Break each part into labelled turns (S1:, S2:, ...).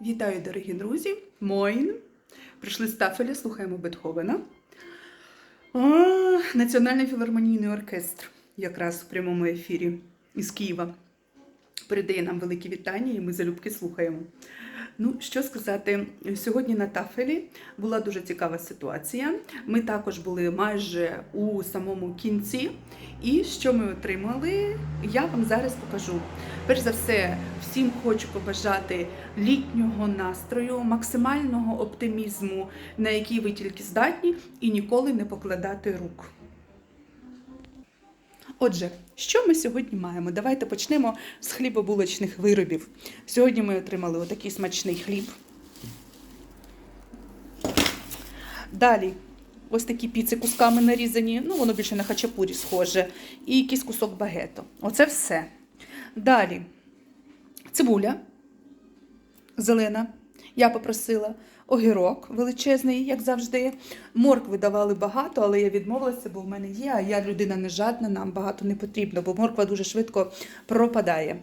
S1: Вітаю, дорогі друзі! Моїн. Прийшли з Тафеля, слухаємо Бетховена. О, Національний філармонійний оркестр, якраз в прямому ефірі із Києва. Передає нам великі вітання, і ми залюбки слухаємо. Ну, що сказати, сьогодні на Тафелі була дуже цікава ситуація. Ми також були майже у самому кінці. І що ми отримали, я вам зараз покажу. Перш за все, всім хочу побажати літнього настрою, максимального оптимізму, на який ви тільки здатні, і ніколи не покладати рук. Отже, що ми сьогодні маємо? Давайте почнемо з хлібобулочних виробів. Сьогодні ми отримали отакий смачний хліб. Далі ось такі піци кусками нарізані, ну воно більше на хачапурі схоже, і якийсь кусок багето. Оце все. Далі цибуля зелена. Я попросила огірок величезний, як завжди. Моркви давали багато, але я відмовилася, бо в мене є, а я людина не жадна, нам багато не потрібно, бо морква дуже швидко пропадає.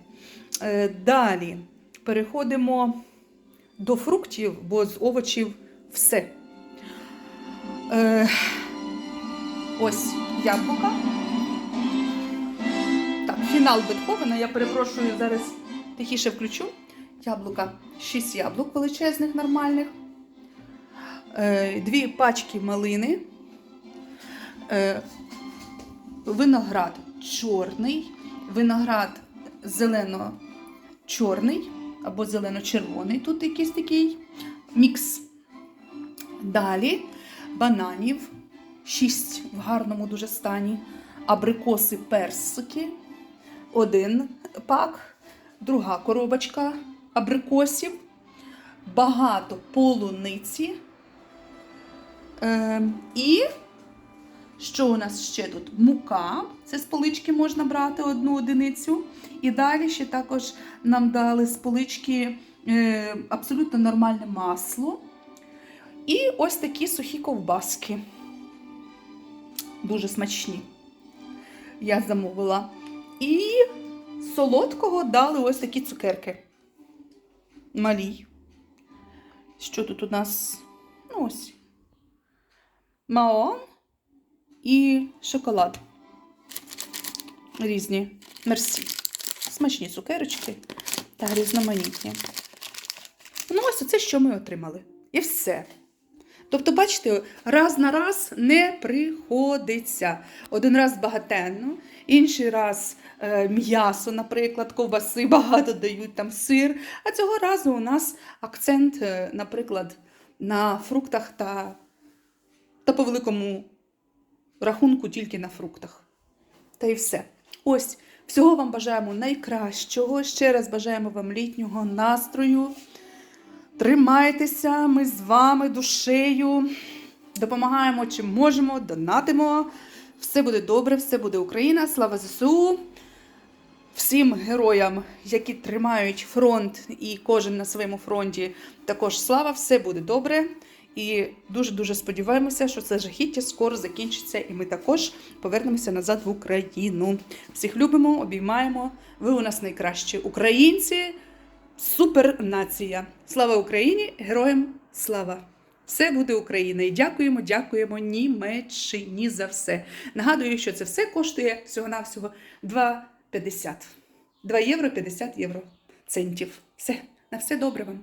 S1: Е, Далі переходимо до фруктів, бо з овочів все. Е, Ось яблука. Так, фінал Бетховена. Я перепрошую, зараз тихіше включу. Яблука. Шість яблук величезних, нормальних. Е, Дві пачки малини. Е, Виноград чорний. Виноград зелено-чорний або зелено-червоний. Тут якийсь такий мікс. Далі бананів. Шість в гарному дуже стані. Абрикоси персики. Один пак. Друга коробочка абрикосів. Багато полуниці. Е, і що у нас ще тут? Мука. Це з полички можна брати одну одиницю. І далі ще також нам дали з полички е, абсолютно нормальне масло. І ось такі сухі ковбаски. Дуже смачні. Я замовила. І солодкого дали ось такі цукерки. Малі. Що тут у нас? Ну ось. Маон і шоколад. Різні. Мерсі. Смачні цукерочки та різноманітні. Ну, ось це, що ми отримали. І все. Тобто, бачите, раз на раз не приходиться. Один раз багатенно, інший раз е, м'ясо, наприклад, ковбаси багато дають там сир. А цього разу у нас акцент, е, наприклад, на фруктах та, та по великому рахунку тільки на фруктах. Та й все. Ось, всього вам бажаємо найкращого. Ще раз бажаємо вам літнього настрою. Тримайтеся, ми з вами душею. Допомагаємо чим можемо, донатимо. Все буде добре, все буде Україна. Слава ЗСУ. Всім героям, які тримають фронт, і кожен на своєму фронті, також слава, все буде добре. І дуже-дуже сподіваємося, що це жахіття скоро закінчиться, і ми також повернемося назад в Україну. Всіх любимо, обіймаємо. Ви у нас найкращі українці. Супернація. Слава Україні! Героям слава! Все буде Україна! І дякуємо, дякуємо Німеччині за все. Нагадую, що це все коштує всього-навсього 2,50. 2 євро 50 євро центів. Все, на все добре вам.